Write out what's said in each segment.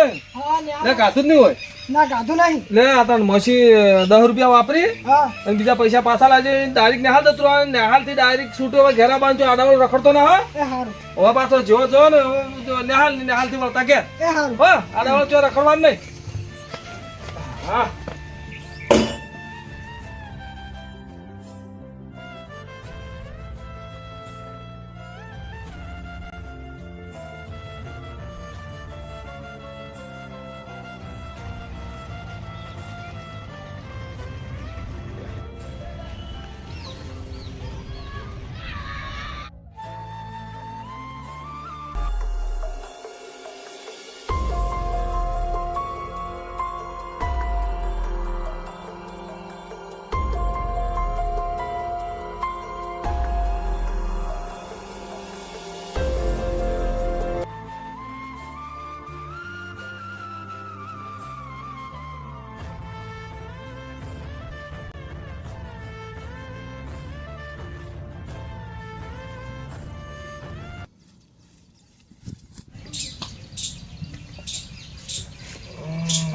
તું નિહાલ દે હા લે નિહાળ કાતું જ નહીં હોય. ના ગાધું નહીં. લે આ તને મસી દસ રૂપિયા વાપરી અને બીજા પૈસા પાછા લાજે ડાયરેક્ટ નિહાલ જતું રહે નિહાલથી ડાયરેક્ટ છૂટો હવે ઘેરા બાંધો આડાવડ રખડતો ના હા હવે પાછો જો ને જો નિહાલ ને થી વળતા કે આડાવડ જો રખડવાનું નહીં. હા.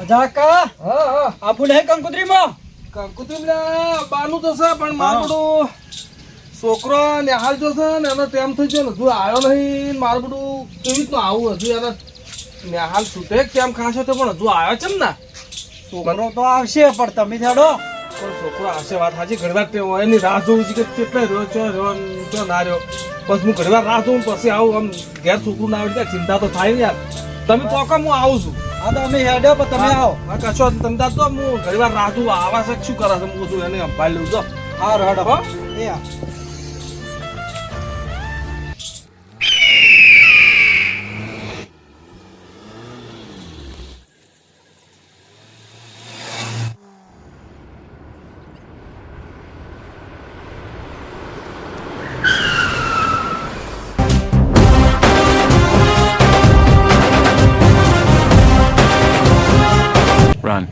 જાકા હા હા. આપું નહીં કંકુતરીમાં? કંકુતુમ લે બાનું તો છે પણ મારું છોકરો નિહાલ જોશે ને એનો ટાઈમ થઈ ગયો હજુ આવ્યો નહીં મારું બધું કેવી રીતનું આવું હજુ એને નિહાલ છૂટે કેમ ખાશો તો પણ હજુ આવ્યો છે ને. છોકરો તો આવશે પણ તમે જાડો પણ છોકરો આવશે વાત સાચી ઘણી વાર હોય. એની રાહ જોવું છું કે કેટલે રહ્યો ચો રહ્યો ચો ના રહ્યો. બસ હું ઘણી વાર રાહ જોઉં પછી આવું આમ ઘેર છોકરું ના આવે ચિંતા તો થાય ને યાર. તમે પોકો હું આવું છું. હા તો અમે હેડો પણ તમે આવો. હા કશો તો તમે જાતો હું ઘણી વાર જોઉં આવા છે શું કરે છે? હું એને સંભાળી લઉં. તો હા રડ હો? એ Run.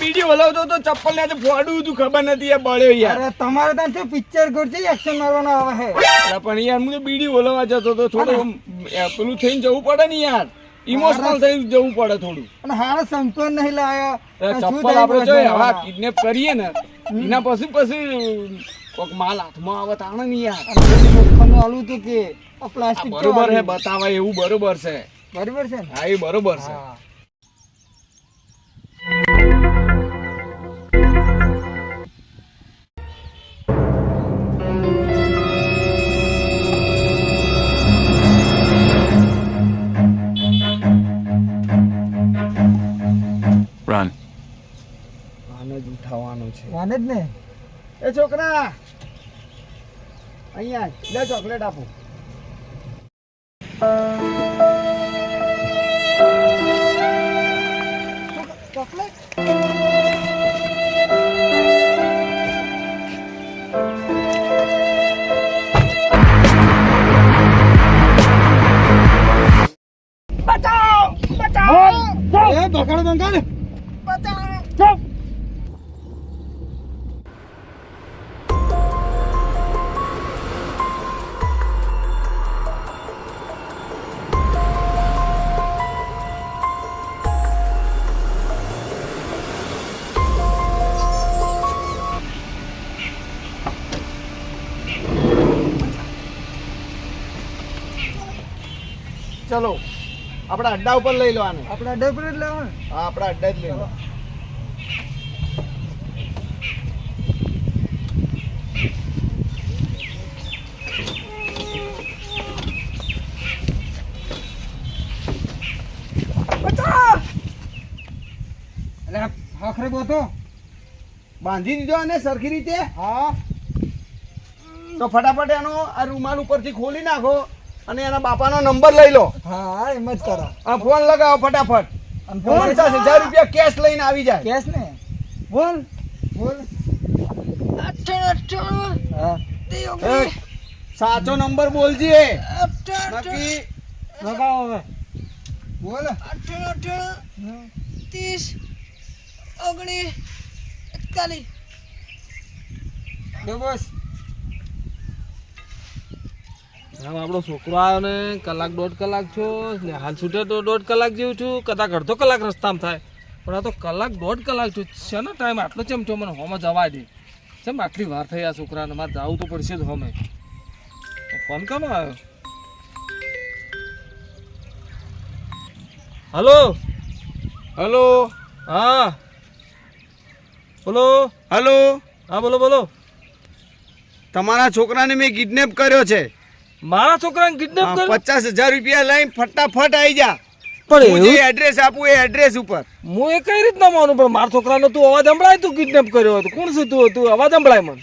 બીડી વલાવતો તો ચપ્પલ ને ફોડું તું ખબર નથી બળ્યો યાર. તમારે ત્યાં શું પિક્ચર કરશે એક્શન મારવાનો આવે છે. પણ યાર હું તો બીડી વલાવવા જતો તો થોડું પેલું થઈને જવું પડે ને યાર. ઇમોશનલ થઈ જવું પડે થોડું. અને હારો સંતો નહીં લાયા. ચપ્પલ આપણે જોઈએ? હવે કિડનેપ કરીએ ને એના પછી પછી કોક માલ હાથમાં આવે તાણે નહીં યાર. આલું તો કે પ્લાસ્ટિક બરોબર હે બતાવાય એવું બરોબર છે. બરોબર છે હા એ બરોબર છે. ઉઠાવવાનું છે. વાને જ ને એ છોકરા અહીંયા લે ચોકલેટ આપો. ચોકલેટ? એ બગાડ બંગાડ ચલો. આપણા અડ્ડા ઉપર લઈ લેવાનું આપણા અડ્ડા પર જ લેવાનું હા આપણા અડ્ડા જ લેવા આખરે બોતો. બાંધી દીધો અને સરખી રીતે? હા. તો ફટાફટ એનો આ રૂમાલ ઉપરથી ખોલી નાખો. અને એના બાપાનો નંબર લઈ લો. હા એમ જ કરો. આ ફોન લગાવો ફટાફટ. અને ફોન પચાસ હજાર રૂપિયા કેશ લઈને આવી જાય. કેશ ને? બોલ. બોલ. હા. એ, સાચો નંબર બોલજે. બાકી લગાવો હવે. બોલ. અઠાણું અઠાણું ત્રીસ. ઓગણીસ. એકતાલીસ. બસ આમ આપણો છોકરો આવ્યો ને કલાક દોઢ કલાક છો ને હાલ છૂટે તો દોઢ કલાક જેવું છું કદાચ અડધો કલાક રસ્તામાં થાય. પણ આ તો કલાક દોઢ કલાક છું શેનો ટાઈમ આટલો ચેમ છો મને હોમાં જવા દે. ચેમ આટલી વાર થઈ આ છોકરાને? મારે જવું તો પડશે જ હોમે. ફોન કેમ આવ્યો? હલો? હલો? હા. બોલો? હલો? હા બોલો બોલો. તમારા છોકરાને મેં કિડનેપ કર્યો છે. મારા છોકરાને કિડનેપ કર્યો? પચાસ હજાર રૂપિયા લઈને ફટાફટ આવી જા. પણ હું જે એડ્રેસ આપું એ એડ્રેસ ઉપર. હું એ કઈ રીતના માનું? પણ મારા છોકરાનો તું અવાજ સંભળાય તું કિડનેપ કર્યો હતો કોણ શું તું તું અવાજ સંભળાય મને?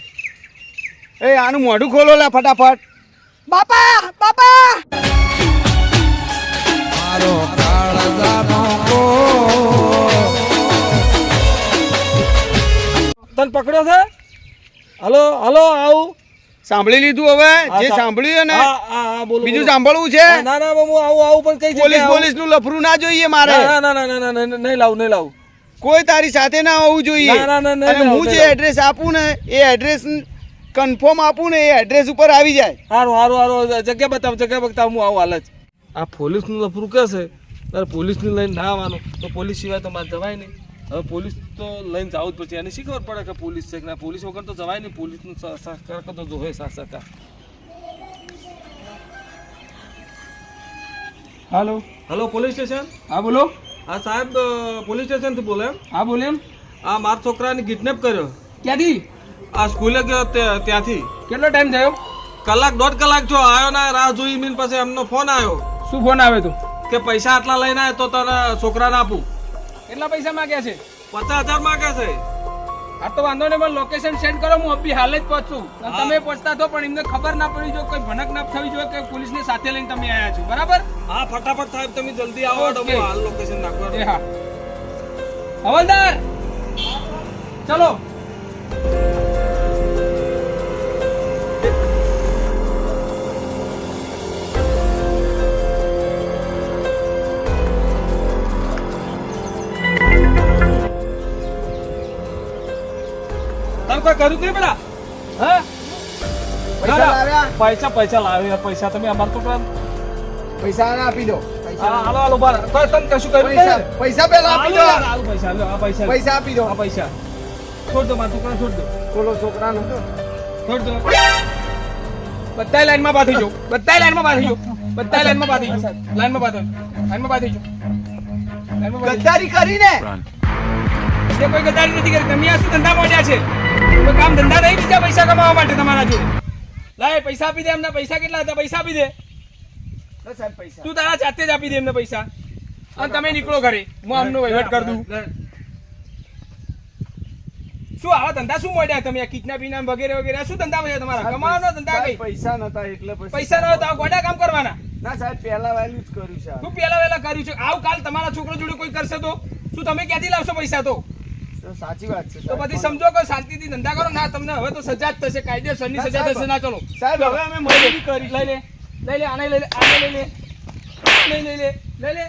એ આનું મોઢું ખોલો લા ફટાફટ. બાપા બાપા! તને પકડ્યો છે? હલો હલો આવું. સાંભળી લીધું હવે જે સાંભળ્યું ને બીજું સાંભળવું છે ના ના હું આવું આવું પણ કઈ પોલીસ પોલીસનું લફરું ના જોઈએ? મારે ના ના ના ના નહીં લાવું નહીં લાવું કોઈ તારી સાથે ના હોવું જોઈએ અને હું જે એડ્રેસ આપું ને એ એડ્રેસ કન્ફર્મ આપું ને એ એડ્રેસ ઉપર આવી જાય સારું સારું સારું જગ્યા બતાવ જગ્યા બતાવ હું આવું હાલ જ આ પોલીસનું લફરું કહેશે તારે પોલીસને લઈને ના આવવાનું તો પોલીસ સિવાય તો મારે જવાય નહીં હવે પોલીસ તો લઈને જવું જ પડશે. એને શી ખબર પડે કે પોલીસ છે કે ના? પોલીસ વગર તો જવાય નહીં. પોલીસનું સહકાર તો જોવે સા સહકાર હાલો. Hello police station? હા બોલો. હા સાહેબ પોલીસ સ્ટેશનથી બોલે એમ? હા બોલે એમ. આ મારા છોકરાને કિડનેપ કર્યો. ક્યાંથી? આ સ્કૂલે ગયો ત્યાંથી. કેટલો ટાઈમ થયો? કલાક દોઢ કલાક જો આવ્યો ના રાહ જોઈ મીન પછી એમનો ફોન આવ્યો શું ફોન આવ્યો તો? કે પૈસા આટલા લઈને આવ્યો તો તને છોકરાને આપું. કેટલા પૈસા માંગ્યા છે? પચાસ હજાર માંગે છે. આ તો વાંધો નહીં પણ લોકેશન સેન્ડ કરો હું અભી હાલે જ પહોંચું. તમે પહોંચતા તો પણ એમને ખબર ના પડી જો કોઈ ભનક ના થવી જોઈએ કે પોલીસને સાથે લઈને તમે આવ્યા છો. બરાબર? હા ફટાફટ સાહેબ તમે જલ્દી આવો તમે હાલ લોકેશન નાખવા એ હા. હવલદાર! ચલો. કર્યું કે પેલા હા? પૈસા પૈસા લાવ્યા. પૈસા તમે અમારા તો પૈસા આપી દો. હાલો હાલો બાર તમે કશું કર્યું પૈસા પૈસા પેલા આપી દો. હાલો, પૈસા આ પૈસા. પૈસા આપી દો. આ પૈસા. છોડ દો મારા છોકરા છોડ દો. બોલો છોકરાનું છોડ દો. બધા લાઈનમાં બાંધી જો. બધા લાઈનમાં બાંધી જો. બાંધી જો. લાઈનમાં બાંધો. લાઈનમાં બાંધી જો. ગદ્દારી કરીને. જો. કોઈ ગદ્દારી નથી કરી તમે આ શું ધંધા માંડ્યા છે? કોઈ કામ ધંધા નહીં બીજા પૈસા કમાવા માટે તમારા જોડે. લાય પૈસા આપી દે એમના. પૈસા કેટલા હતા? પૈસા આપી દે. સાહેબ પૈસા. તું તારા જાતે જ આપી દે એમને પૈસા. અને તમે નીકળો ઘરે. હું આમનો વહીવટ કરી દઉં. શું આવા ધંધા શું મળ્યા તમે? આ કિડનેપિંગ ના વગેરે વગેરે. શું ધંધા મળ્યા તમારા? કમાવાનો ધંધા કઈ? પૈસા નતા એટલે પૈસા ના હોય ગોડા કામ કરવાના? ના સાહેબ પહેલા વહેલું જ કર્યું છે. તું પહેલા વહેલા કર્યું છે? આવ કાલ તમારા છોકરો જોડે કોઈ કરશે તો? શું તમે ક્યાંથી લાવશો પૈસા તો? સાચી વાત છે તો પછી સમજો કે શાંતિથી ધંધા કરો. ના તમને હવે તો સજા જ થશે કાયદેસરની ના, સજા થશે. ના ચલો. સાહેબ હવે અમે મજૂરી કરી લઈ લે લઈ લે આને લઈ લે આને લઈ લે લઈ લે લઈ લે.